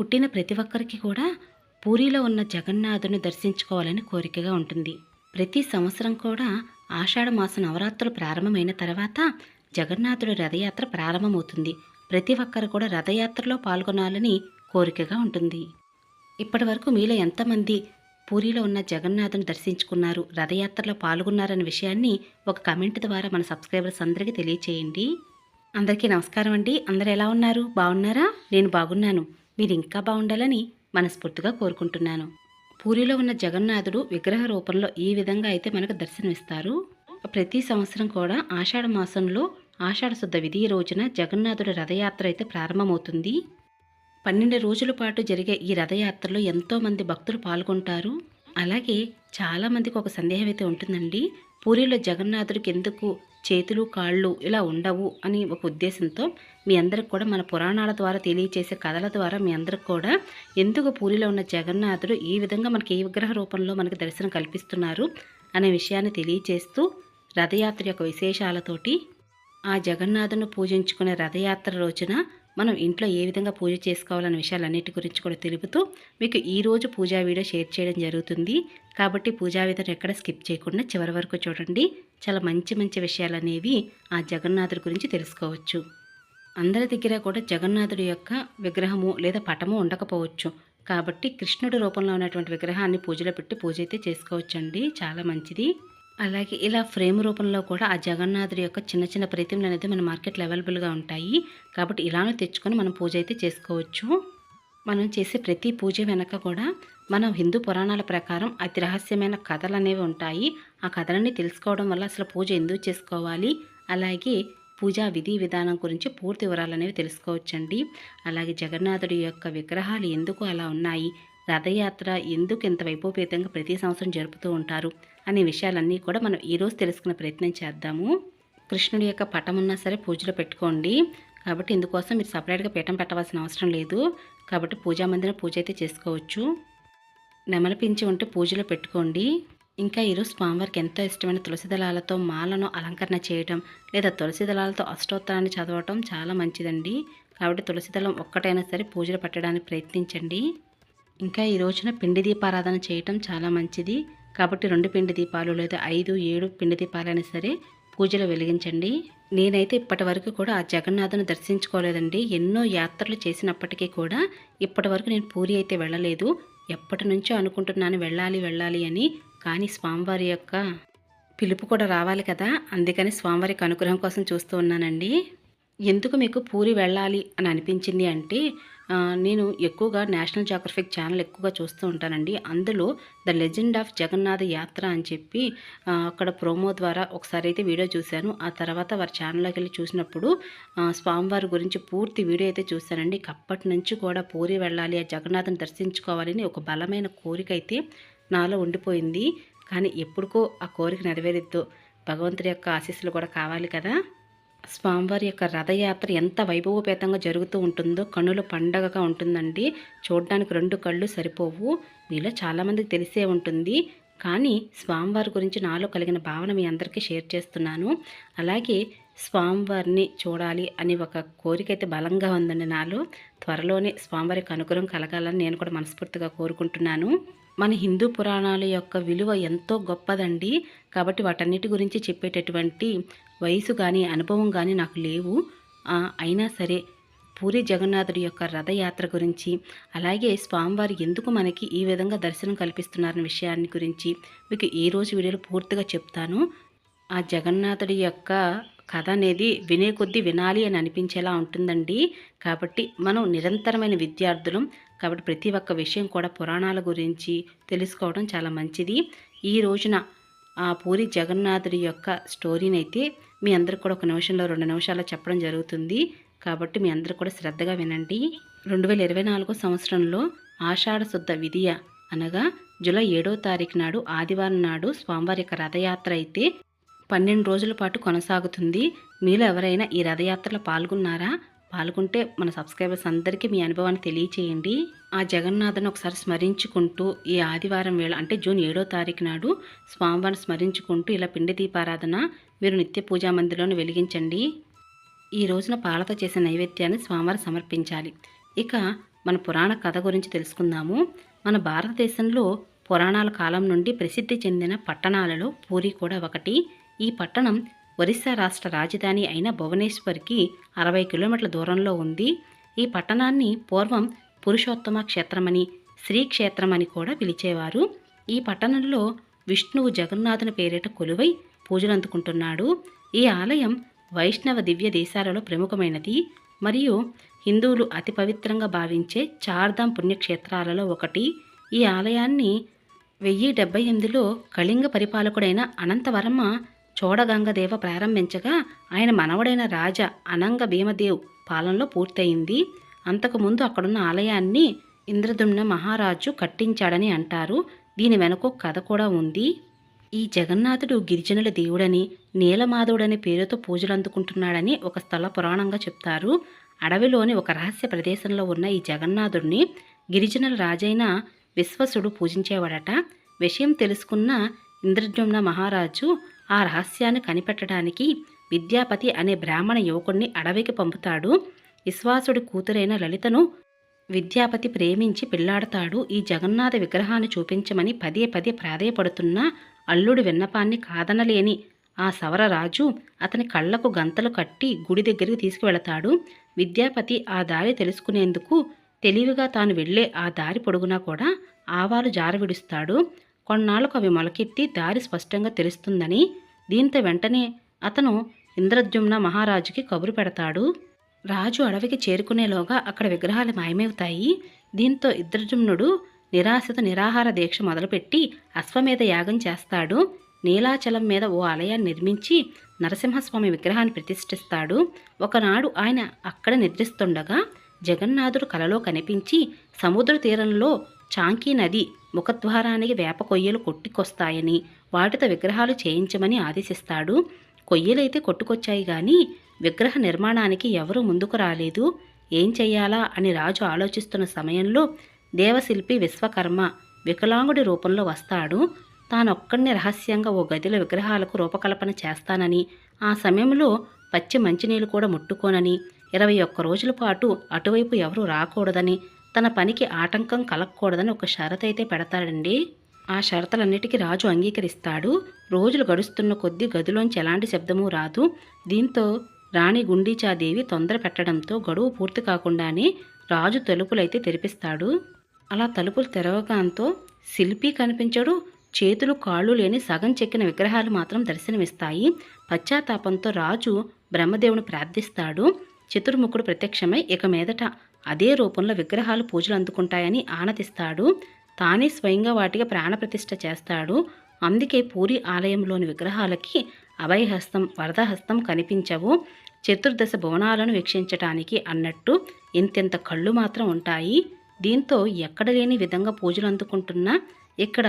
పుట్టిన ప్రతి ఒక్కరికి కూడా పూరిలో ఉన్న జగన్నాథుని దర్శించుకోవాలని కోరికగా ఉంటుంది. ప్రతి సంవత్సరం కూడా ఆషాఢ మాస నవరాత్రులు ప్రారంభమైన తర్వాత జగన్నాథుడి రథయాత్ర ప్రారంభమవుతుంది. ప్రతి ఒక్కరు కూడా రథయాత్రలో పాల్గొనాలని కోరికగా ఉంటుంది. ఇప్పటి వరకు మీలో ఎంతమంది పూరిలో ఉన్న జగన్నాథుని దర్శించుకున్నారు రథయాత్రలో పాల్గొన్నారనే విషయాన్ని ఒక కమెంట్ ద్వారా మన సబ్స్క్రైబర్స్ అందరికీ తెలియచేయండి. అందరికీ నమస్కారం అండి. అందరు ఎలా ఉన్నారు? బాగున్నారా? నేను బాగున్నాను. మీరు ఇంకా బాగుండాలని మనస్ఫూర్తిగా కోరుకుంటున్నాను. పూరిలో ఉన్న జగన్నాథుడు విగ్రహ రూపంలో ఈ విధంగా అయితే మనకు దర్శనమిస్తారు. ప్రతి సంవత్సరం కూడా ఆషాఢ మాసంలో ఆషాఢ శుద్ధ విధి రోజున జగన్నాథుడి రథయాత్ర అయితే ప్రారంభమవుతుంది. పన్నెండు రోజుల పాటు జరిగే ఈ రథయాత్రలో ఎంతోమంది భక్తులు పాల్గొంటారు. అలాగే చాలామందికి ఒక సందేహం అయితే ఉంటుందండి. పూరిలో జగన్నాథుడికి ఎందుకు చేతులు కాళ్ళు ఇలా ఉండవు అని ఒక ఉద్దేశంతో మీ అందరికి కూడా మన పురాణాల ద్వారా తెలియచేసే కథల ద్వారా మీ అందరికి కూడా ఎందుకు పూరిలో ఉన్న జగన్నాథుడు ఈ విధంగా మనకి ఏ విగ్రహ రూపంలో మనకి దర్శనం కల్పిస్తున్నారు అనే విషయాన్ని తెలియచేస్తూ రథయాత్ర యొక్క విశేషాలతోటి ఆ జగన్నాథుని పూజించుకునే రథయాత్ర రోజున మనం ఇంట్లో ఏ విధంగా పూజ చేసుకోవాలన్న విషయాలన్నిటి గురించి కూడా తెలుపుతూ మీకు ఈ రోజు పూజా వీడియో షేర్ చేయడం జరుగుతుంది. కాబట్టి పూజా విధానం ఎక్కడ స్కిప్ చేయకుండా చివరి వరకు చూడండి. చాలా మంచి మంచి విషయాలు అనేవి ఆ జగన్నాథుడి గురించి తెలుసుకోవచ్చు. అందరి దగ్గర కూడా జగన్నాథుడి యొక్క విగ్రహము లేదా పటము ఉండకపోవచ్చు. కాబట్టి కృష్ణుడి రూపంలో ఉన్నటువంటి విగ్రహాన్ని పూజలో పెట్టి పూజ అయితే చేసుకోవచ్చండి. చాలా మంచిది. అలాగే ఇలా ఫ్రేమ్ రూపంలో కూడా ఆ జగన్నాథుడి యొక్క చిన్న చిన్న ప్రతిమలు అనేది మన మార్కెట్లో అవైలబుల్గా ఉంటాయి. కాబట్టి ఇలానే తెచ్చుకొని మనం పూజ అయితే చేసుకోవచ్చు. మనం చేసే ప్రతి పూజ వెనక కూడా మనం హిందూ పురాణాల ప్రకారం అతి రహస్యమైన కథలు అనేవి ఉంటాయి. ఆ కథలన్నీ తెలుసుకోవడం వల్ల అసలు పూజ ఎందుకు చేసుకోవాలి? అలాగే పూజా విధి విధానం గురించి పూర్తి వివరాలు అనేవి తెలుసుకోవచ్చండి. అలాగే జగన్నాథుడి యొక్క విగ్రహాలు ఎందుకు అలా ఉన్నాయి? రథయాత్ర ఎందుకు ఇంత వైభవపేతంగా ప్రతి సంవత్సరం జరుపుతూ ఉంటారు అనే విషయాలన్నీ కూడా మనం ఈరోజు తెలుసుకునే ప్రయత్నం చేద్దాము. కృష్ణుడి యొక్క పటం ఉన్నా సరే పూజలో పెట్టుకోండి. కాబట్టి ఇందుకోసం మీరు సపరేట్గా పీఠం పెట్టవలసిన అవసరం లేదు. కాబట్టి పూజా మందిరం పూజ అయితే చేసుకోవచ్చు. నెమలిపించి ఉంటే పూజలో పెట్టుకోండి. ఇంకా ఈరోజు స్వామివారికి ఎంతో ఇష్టమైన తులసి దళాలతో మాలను అలంకరణ చేయడం లేదా తులసి దళాలతో అష్టోత్తరాన్ని చదవటం చాలా మంచిదండి. కాబట్టి తులసి దళం ఒక్కటైనా సరే పూజలు పెట్టడానికి ప్రయత్నించండి. ఇంకా ఈ రోజున పిండి దీపారాధన చేయటం చాలా మంచిది. కాబట్టి రెండు పిండి దీపాలు లేదా ఐదు ఏడు పిండి దీపాలైనా సరే పూజలు వెలిగించండి. నేనైతే ఇప్పటి వరకు కూడా ఆ జగన్నాథుని దర్శించుకోలేదండి. ఎన్నో యాత్రలు చేసినప్పటికీ కూడా ఇప్పటి వరకు నేను పూరి అయితే వెళ్ళలేదు. ఎప్పటి నుంచో అనుకుంటున్నాను వెళ్ళాలి వెళ్ళాలి అని. కానీ స్వామివారి యొక్క పిలుపు కూడా రావాలి కదా. అందుకని స్వామివారికి అనుగ్రహం కోసం చూస్తూ ఉన్నానండి. ఎందుకు మీకు పూరి వెళ్ళాలి అని అనిపించింది అంటే నేను ఎక్కువగా నేషనల్ జాగ్రఫిక్ ఛానల్ ఎక్కువగా చూస్తూ ఉంటానండి. అందులో ద లెజెండ్ ఆఫ్ జగన్నాథ యాత్ర అని చెప్పి అక్కడ ప్రోమో ద్వారా ఒకసారి అయితే వీడియో చూశాను. ఆ తర్వాత వారి ఛానల్లోకి వెళ్ళి చూసినప్పుడు స్వామివారి గురించి పూర్తి వీడియో అయితే చూశానండి. అప్పటి నుంచి కూడా పూరి వెళ్ళాలి ఆ జగన్నాథ్ని దర్శించుకోవాలని ఒక బలమైన కోరిక అయితే నాలో ఉండిపోయింది. కానీ ఎప్పుడుకో ఆ కోరిక నెరవేరుద్దు. భగవంతుడి యొక్క ఆశీస్సులు కూడా కావాలి కదా. స్వామివారి యొక్క రథయాత్ర ఎంత వైభవపేతంగా జరుగుతూ ఉంటుందో కనులు పండగగా ఉంటుందండి. చూడడానికి రెండు కళ్ళు సరిపోవు. మీలో చాలామందికి తెలిసే ఉంటుంది. కానీ స్వామివారి గురించి నాలో కలిగిన భావన మీ అందరికీ షేర్ చేస్తున్నాను. అలాగే స్వామివారిని చూడాలి అని ఒక కోరిక అయితే బలంగా ఉందండి నాలో. త్వరలోనే స్వామివారికి అనుగ్రహం కలగాలని నేను కూడా మనస్ఫూర్తిగా కోరుకుంటున్నాను. మన హిందూ పురాణాల యొక్క విలువ ఎంతో గొప్పదండి. కాబట్టి వాటన్నిటి గురించి చెప్పేటటువంటి వయసు కానీ అనుభవం కానీ నాకు లేవు. అయినా సరే పూరి జగన్నాథుడి యొక్క రథయాత్ర గురించి అలాగే స్వామివారి ఎందుకు మనకి ఈ విధంగా దర్శనం కల్పిస్తున్నారనే విషయాన్ని గురించి మీకు ఈ రోజు వీడియోలో పూర్తిగా చెప్తాను. ఆ జగన్నాథుడి యొక్క కథ అనేది వినే కొద్దీ వినాలి అని అనిపించేలా ఉంటుందండి. కాబట్టి మనం నిరంతరమైన విద్యార్థులం. కాబట్టి ప్రతి ఒక్క విషయం కూడా పురాణాల గురించి తెలుసుకోవడం చాలా మంచిది. ఈ రోజున ఆ పూరి జగన్నాథుడి యొక్క స్టోరీని అయితే మీ అందరికి కూడా ఒక నిమిషంలో రెండు నిమిషాలు చెప్పడం జరుగుతుంది. కాబట్టి మీ అందరూ కూడా శ్రద్ధగా వినండి. రెండు వేల ఇరవై నాలుగో సంవత్సరంలో ఆషాఢ శుద్ధ విధియ అనగా జూలై ఏడో తారీఖు నాడు ఆదివారం నాడు స్వామివారి యొక్క రథయాత్ర అయితే పన్నెండు రోజుల పాటు కొనసాగుతుంది. మీలో ఎవరైనా ఈ రథయాత్రలో పాల్గొన్నారా? పాల్గొంటే మన సబ్స్క్రైబర్స్ అందరికీ మీ అనుభవాన్ని తెలియచేయండి. ఆ జగన్నాథను ఒకసారి స్మరించుకుంటూ ఈ ఆదివారం వేళ అంటే జూన్ ఏడో తారీఖు నాడు స్వామివారిని స్మరించుకుంటూ ఇలా పిండి దీపారాధన మీరు నిత్య పూజా మందిరంలో వెలిగించండి. ఈ రోజున పాలతో చేసిన నైవేద్యాన్ని స్వామివారు సమర్పించాలి. ఇక మన పురాణ కథ గురించి తెలుసుకుందాము. మన భారతదేశంలో పురాణాల కాలం నుండి ప్రసిద్ధి చెందిన పట్టణాలలో పూరి కూడా ఒకటి. ఈ పట్టణం ఒరిస్సా రాష్ట్ర రాజధాని అయిన భువనేశ్వర్కి అరవై కిలోమీటర్ల దూరంలో ఉంది. ఈ పట్టణాన్ని పూర్వం పురుషోత్తమ క్షేత్రమని శ్రీక్షేత్రమని కూడా పిలిచేవారు. ఈ పట్టణంలో విష్ణువు జగన్నాథుని పేరిట కొలువై పూజలు అందుకుంటున్నాడు. ఈ ఆలయం వైష్ణవ దివ్య దేశాలలో ప్రముఖమైనది. మరియు హిందువులు అతి పవిత్రంగా భావించే చార్ధాం పుణ్యక్షేత్రాలలో ఒకటి. ఈ ఆలయాన్ని వెయ్యి డెబ్బై ఎనిమిదిలో కళింగ పరిపాలకుడైన అనంతవర్మ చోడగంగదేవ ప్రారంభించగా ఆయన మనవడైన రాజా అనంగ భీమదేవ్ పాలనలో పూర్తయింది. అంతకుముందు అక్కడున్న ఆలయాన్ని ఇంద్రదుమ్న మహారాజు కట్టించాడని అంటారు. దీని వెనుక ఒక కథ కూడా ఉంది. ఈ జగన్నాథుడు గిరిజనుల దేవుడని నీలమాధవుడని పేరుతో పూజలు అందుకుంటున్నాడని ఒక స్థల పురాణంగా చెప్తారు. అడవిలోని ఒక రహస్య ప్రదేశంలో ఉన్న ఈ జగన్నాథుడిని గిరిజనుల రాజైన విశ్వసుడు పూజించేవాడట. విషయం తెలుసుకున్న ఇంద్రజుమ్న మహారాజు ఆ రహస్యాన్ని కనిపెట్టడానికి విద్యాపతి అనే బ్రాహ్మణ యువకుణ్ణి అడవికి పంపుతాడు. విశ్వాసుడి కూతురైన లలితను విద్యాపతి ప్రేమించి పెళ్ళాడతాడు. ఈ జగన్నాథ విగ్రహాన్ని చూపించమని పదే పదే ప్రాధేయపడుతున్న అల్లుడి విన్నపాన్ని కాదనలేని ఆ సవరరాజు అతని కళ్ళకు గంతలు కట్టి గుడి దగ్గరికి తీసుకువెళతాడు. విద్యాపతి ఆ దారి తెలుసుకునేందుకు తెలివిగా తాను వెళ్ళే ఆ దారి పొడుగునా కూడా ఆవాలు జారవిడుస్తాడు. కొన్నాళ్ళకు అవి మొలకెత్తి దారి స్పష్టంగా తెలుస్తుందని దీంతో వెంటనే అతను ఇంద్రద్యుమ్న మహారాజుకి కబురు పెడతాడు. రాజు అడవికి చేరుకునేలోగా అక్కడ విగ్రహాలు మాయమవుతాయి. దీంతో ఇంద్రజుమ్నుడు నిరాశతో నిరాహార దీక్ష మొదలుపెట్టి అశ్వమేధ యాగం చేస్తాడు. నీలాచలం మీద ఓ ఆలయాన్ని నిర్మించి నరసింహస్వామి విగ్రహాన్ని ప్రతిష్ఠిస్తాడు. ఒకనాడు ఆయన అక్కడ నిద్రిస్తుండగా జగన్నాథుడు కలలో కనిపించి సముద్ర తీరంలో చాంకీ నది ముఖద్వారానికి వేప కొయ్యలు కొట్టుకొస్తాయని వాటితో విగ్రహాలు చేయించమని ఆదేశిస్తాడు. కొయ్యలైతే కొట్టుకొచ్చాయి కానీ విగ్రహ నిర్మాణానికి ఎవరూ ముందుకు రాలేదు. ఏం చెయ్యాలా అని రాజు ఆలోచిస్తున్న సమయంలో దేవశిల్పి విశ్వకర్మ వికలాంగుడి రూపంలో వస్తాడు. తానొక్కడిని రహస్యంగా ఓ గదిలో విగ్రహాలకు రూపకల్పన చేస్తానని ఆ సమయంలో పచ్చి మంచినీళ్ళు కూడా ముట్టుకోనని ఇరవై ఒక్క రోజుల పాటు అటువైపు ఎవరూ రాకూడదని తన పనికి ఆటంకం కలగకూడదని ఒక షరత్ అయితే పెడతాడండి. ఆ షరతులన్నిటికీ రాజు అంగీకరిస్తాడు. రోజులు గడుస్తున్న కొద్దీ గదిలోంచి ఎలాంటి శబ్దమూ రాదు. దీంతో రాణి గుండీచాదేవి తొందర పెట్టడంతో గడువు పూర్తి కాకుండానే రాజు తలుపులైతే తెరిపిస్తాడు. అలా తలుపులు తెరవగాంతో శిల్పి కనిపించడు. చేతులు కాళ్ళు లేని సగం చెక్కిన విగ్రహాలు మాత్రం దర్శనమిస్తాయి. పశ్చాత్తాపంతో రాజు బ్రహ్మదేవుని ప్రార్థిస్తాడు. చతుర్ముఖుడు ప్రత్యక్షమై ఇక మీదట అదే రూపంలో విగ్రహాలు పూజలు అందుకుంటాయని ఆనతిస్తాడు. తానే స్వయంగా వాటికి ప్రాణప్రతిష్ఠ చేస్తాడు. అందుకే పూరి ఆలయంలోని విగ్రహాలకి అభయహస్తం వరదహస్తం కనిపించవు. చతుర్దశ భువనాలను వీక్షించటానికి అన్నట్టు ఇంతెంత కళ్ళు మాత్రం ఉంటాయి. దీంతో ఎక్కడ లేని విధంగా పూజలు అందుకుంటున్నా ఇక్కడ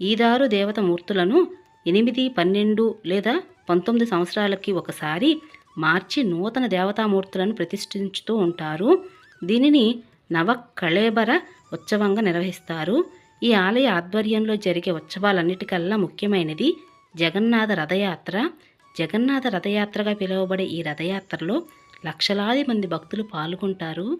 ఈదారు దేవత మూర్తులను ఎనిమిది పన్నెండు లేదా పంతొమ్మిది సంవత్సరాలకి ఒకసారి మార్చి నూతన దేవతామూర్తులను ప్రతిష్ఠించుతూ ఉంటారు. దీనిని నవ కళేబర ఉత్సవంగా నిర్వహిస్తారు. ఈ ఆలయ ఆధ్వర్యంలో జరిగే ఉత్సవాలన్నిటికల్లా ముఖ్యమైనది జగన్నాథ రథయాత్ర. జగన్నాథ రథయాత్రగా పిలువబడే ఈ రథయాత్రలో లక్షలాది మంది భక్తులు పాల్గొంటారు.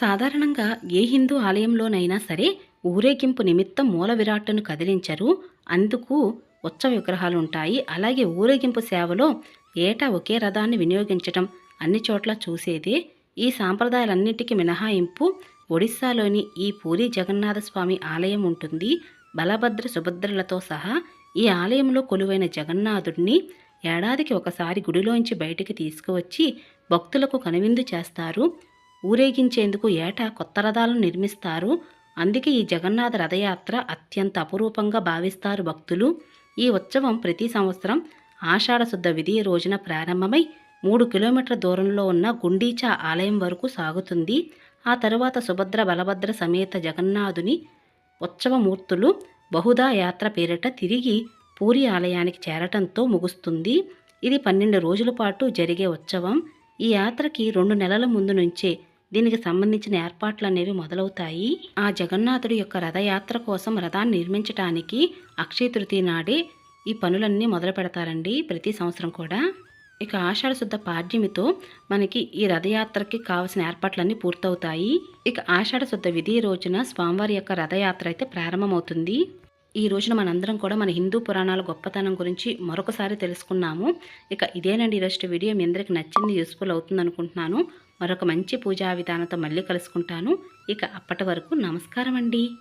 సాధారణంగా ఏ హిందూ ఆలయంలోనైనా సరే ఊరేగింపు నిమిత్తం మూల విరాట్ను కదిలించరు. అందుకు ఉత్సవ విగ్రహాలు ఉంటాయి. అలాగే ఊరేగింపు సేవలో ఏటా ఒకే రథాన్ని వినియోగించటం అన్ని చోట్ల చూసేదే. ఈ సాంప్రదాయాలన్నింటికి మినహాయింపు ఒడిస్సాలోని ఈ పూరి జగన్నాథస్వామి ఆలయం ఉంటుంది. బలభద్ర సుభద్రలతో సహా ఈ ఆలయంలో కొలువైన జగన్నాథుడిని ఏడాదికి ఒకసారి గుడిలోంచి బయటికి తీసుకువచ్చి భక్తులకు కనువిందు చేస్తారు. ఊరేగించేందుకు ఏటా కొత్త రథాలను నిర్మిస్తారు. అందుకే ఈ జగన్నాథ రథయాత్ర అత్యంత అపురూపంగా భావిస్తారు భక్తులు. ఈ ఉత్సవం ప్రతి సంవత్సరం ఆషాఢశుద్ధ శుద్ధ రోజున ప్రారంభమై మూడు కిలోమీటర్ల దూరంలో ఉన్న గుండీచా ఆలయం వరకు సాగుతుంది. ఆ తరువాత సుభద్ర బలభద్ర సమేత జగన్నాథుని ఉత్సవమూర్తులు బహుదా యాత్ర పేరిట తిరిగి పూరి ఆలయానికి చేరటంతో ముగుస్తుంది. ఇది పన్నెండు రోజుల పాటు జరిగే ఉత్సవం. ఈ యాత్రకి రెండు నెలల ముందు నుంచే దీనికి సంబంధించిన ఏర్పాట్లు అనేవి మొదలవుతాయి. ఆ జగన్నాథుడి యొక్క రథయాత్ర కోసం రథాన్ని నిర్మించటానికి అక్షయ తృతీయ నాడే ఈ పనులన్నీ మొదలు పెడతారండి ప్రతి సంవత్సరం కూడా. ఇక ఆషాఢ శుద్ధ పాడ్యమితో మనకి ఈ రథయాత్రకి కావలసిన ఏర్పాట్లన్నీ పూర్తవుతాయి. ఇక ఆషాఢ శుద్ధ విధి రోజున స్వామివారి యొక్క రథయాత్ర అయితే ప్రారంభమవుతుంది. ఈ రోజున మనందరం కూడా మన హిందూ పురాణాల గొప్పతనం గురించి మరొకసారి తెలుసుకున్నాము. ఇక ఇదేనండి ఈరోజు వీడియో. మీ అందరికి నచ్చింది యూస్ఫుల్ అవుతుంది అనుకుంటున్నాను. మరొక మంచి పూజా విధానంతో మళ్ళీ కలుసుకుంటాను. ఇక అప్పటి వరకు నమస్కారం అండి